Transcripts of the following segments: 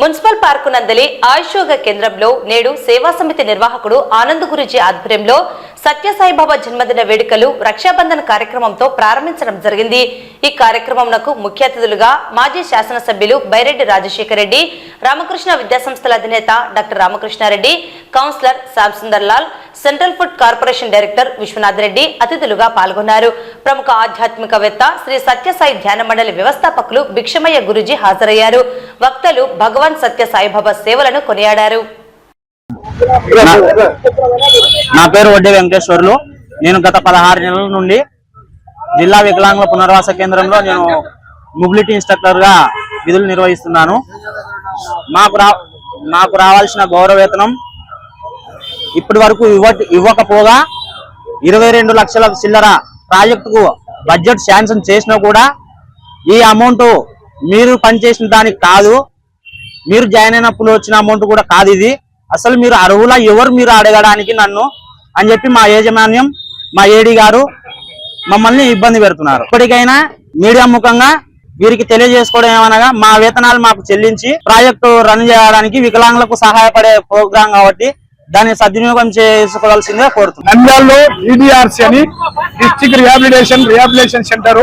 Municipal park నందలి ఆయుషోగ కేంద్రంలో నేడు సేవా సమితి నిర్వాహకుడు ఆనంద్ గురుజీ ఆధ్వర్యంలో సత్యసాయిబాబా జన్మదిన వేడుకలు రక్షాబంధన్ కార్యక్రమంతో ప్రారంభించడం జరిగింది. ఈ కార్యక్రమంకు ముఖ్య అతిథులుగా మాజీ శాసనసభ్యులు బైరెడ్డి రాజశేఖర రెడ్డి రామకృష్ణ విద్యాసంస్థల అధినేత doctor Ramakrishna Reddy councillor Shyam Lal central food corporation director Vishwanath Reddy అతిథులుగా పాల్గొన్నారు. ప్రముఖ ఆధ్యాత్మికవేత్త శ్రీ సత్యసాయి ధ్యాన మండలి వ్యవస్థాపకులు భిక్షమయ్య గురుజీ హాజరయ్యారు. వక్తలు భగవాన్ సత్య సాయిబాబా సేవలను కొనియాడారు. నా- పేరు వడ్డీ వెంకటేశ్వర్లు. నేను గత పదహారు నెలల నుండి జిల్లా వికలాంగుల పునర్వాస కేంద్రంలో నేను మొబిలిటీ ఇన్స్ట్రక్టర్గా విధులు నిర్వహిస్తున్నాను. మాకు రా మాకు రావాల్సిన గౌరవ వేతనం ఇప్పటి వరకు ఇవ్వకపోగా ఇరవై రెండు లక్షల చిల్లర ప్రాజెక్టుకు బడ్జెట్ శాంక్షన్ చేసినా కూడా ఈ అమౌంట్ మీరు పనిచేసిన దానికి కాదు. మీరు జాయిన్ అయినప్పుడు వచ్చిన అమౌంట్ కూడా కాదు ఇది. అసలు మీరు అర్హుల? ఎవరు మీరు అడగడానికి నన్ను? అని చెప్పి మా యాజమాన్యం మా ఏడి గారు మమ్మల్ని ఇబ్బంది పెడుతున్నారు. ఇప్పటికైనా మీడియా ముఖంగా వీరికి తెలియజేసుకోవడం ఏమనగా మా వేతనాలు మాకు చెల్లించి ప్రాజెక్టు రన్ చేయడానికి వికలాంగులకు సహాయపడే ప్రోగ్రాం కాబట్టి దాన్ని సద్వినియోగం చేసుకోవాల్సిందిగా కోరుతున్నాను నంద్యాలలో ఈడిఆర్సి అని డిస్ట్రిక్ట్ రిహాబిలిటేషన్ రిహాబిలిటేషన్ సెంటర్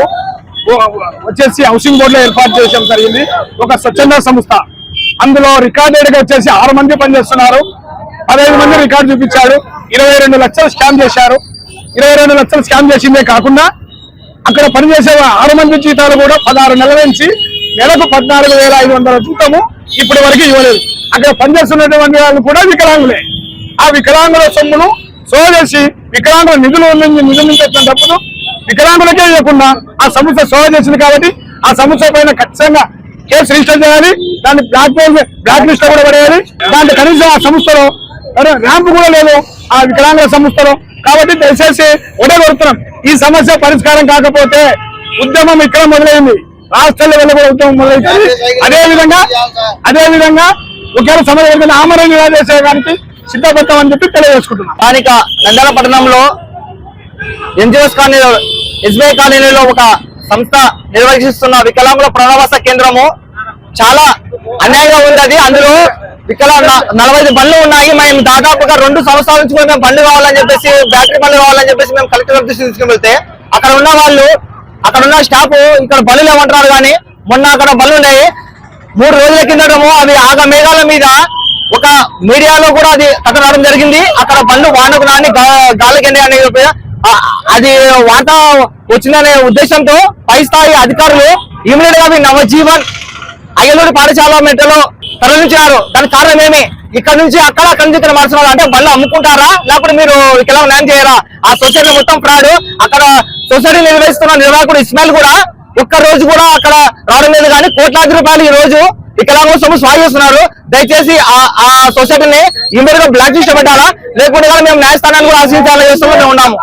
వచ్చేసి హౌసింగ్ బోర్డు లో ఏర్పాటు చేయడం జరిగింది ఒక స్వచ్ఛంద సంస్థ. అందులో రికార్డెడ్గా వచ్చేసి ఆరు మంది పనిచేస్తున్నారు. పదహైదు మంది రికార్డు చూపించాడు ఇరవై రెండు లక్షలు స్కామ్ చేశారు. ఇరవై రెండు లక్షలు స్కామ్ చేసిందే కాకుండా అక్కడ పనిచేసే ఆరు మంది జీతాలు కూడా పదహారు నెలల నుంచి నెలకు పద్నాలుగు వేల ఐదు వందల జీతము ఇప్పటి వరకు ఇవ్వలేదు. అక్కడ పనిచేస్తున్నటువంటి వాళ్ళు కూడా వికలాంగులే. ఆ వికలాంగుల సొమ్మును సోదేసి వికలాంగుల నిధులు నుంచి నిధుల నుంచి వచ్చిన డబ్బును వికలాంగులకే ఇవ్వకుండా ఆ సంస్థ సోద చేసింది కాబట్టి ఆ సంస్థ పైన ఖచ్చితంగా కేసు రిజిస్టర్ చేయాలి. దాన్ని బ్లాక్ బ్లాక్ లిస్ట్ కూడా పడేయాలి. దాంట్లో కనీసం ఆ సంస్థలో ర్యా- ర్యాంప్ కూడా లేదు ఆ వికలాంగుల సంస్థలో. కాబట్టి దయచేసి కోరుతున్నాం ఈ సమస్య పరిష్కారం కాకపోతే ఉద్యమం ఇక్కడ మొదలైంది. రాష్ట్ర లెవెల్ కూడా ఉద్యమం మొదలైంది. అదే విధంగా అదే విధంగా ఒకవేళ సమస్య ఆమరణ సిద్ధపడతాం అని చెప్పి తెలియజేసుకుంటున్నాం. స్థానిక నంద్యాల పట్టణంలో ఎన్జిఓస్ కాలనీలో ఎస్బీఐ కాలనీలో ఒక సంస్థ నిర్వహిస్తున్న వికలాంగుల పునరావాస కేంద్రము చాలా అన్యాయంగా ఉంది అది. అందులో వికలాంగ నలభై బండ్లు ఉన్నాయి. మేము దాదాపుగా రెండు సంవత్సరాల నుంచి కూడా మేము బండ్లు కావాలని చెప్పేసి బ్యాటరీ బండ్లు కావాలని చెప్పేసి మేము కలెక్టర్ ఆఫీస్ తీసుకుని వెళ్తే అక్కడ ఉన్న వాళ్ళు అక్కడ ఉన్న స్టాఫ్ ఇక్కడ బళ్ళు లేవంటున్నారు కానీ మొన్న అక్కడ బళ్ళు ఉన్నాయి. మూడు రోజుల కిందటము అవి ఆగ మేఘాల మీద ఒక మీడియాలో కూడా అది కథ రావడం జరిగింది. అక్కడ బండ్లు వానకు రాని గా- అనే అది వాట వచ్చిందనే ఉద్దేశంతో పై స్థాయి అధికారులు ఇమీడియట్గా నవజీవన్ అయ్యలూరి పాఠశాల మెట్టలో తరలించారు. దాని కారణం ఏమి? ఇక్కడ నుంచి అక్కడ అక్కడ నుంచి ఇక్కడ మార్చున్నారు అంటే బండ్లు అమ్ముకుంటారా? లేకపోతే మీరు ఇక్కడ న్యాయం చేయరా? ఆ సొసైటీ మొత్తం ఫ్రాడ్. అక్కడ సొసైటీ నిర్వహిస్తున్న నిర్వాహకుడు ఇస్మాయిల్ కూడా ఒక్క రోజు కూడా అక్కడ రావడం లేదు. కానీ కోట్లాది రూపాయలు ఈ రోజు వికలాంగుల సొమ్ము స్వాగ చేస్తున్నారు. దయచేసి ఆ ఆ సొసైటీని ఇమీడియట్గా బ్లాక్ లిస్ట్ పెట్టాలా? లేకుంటే మేము న్యాయస్థానాన్ని కూడా ఆశించాలని చేస్తూ ఉన్నాము.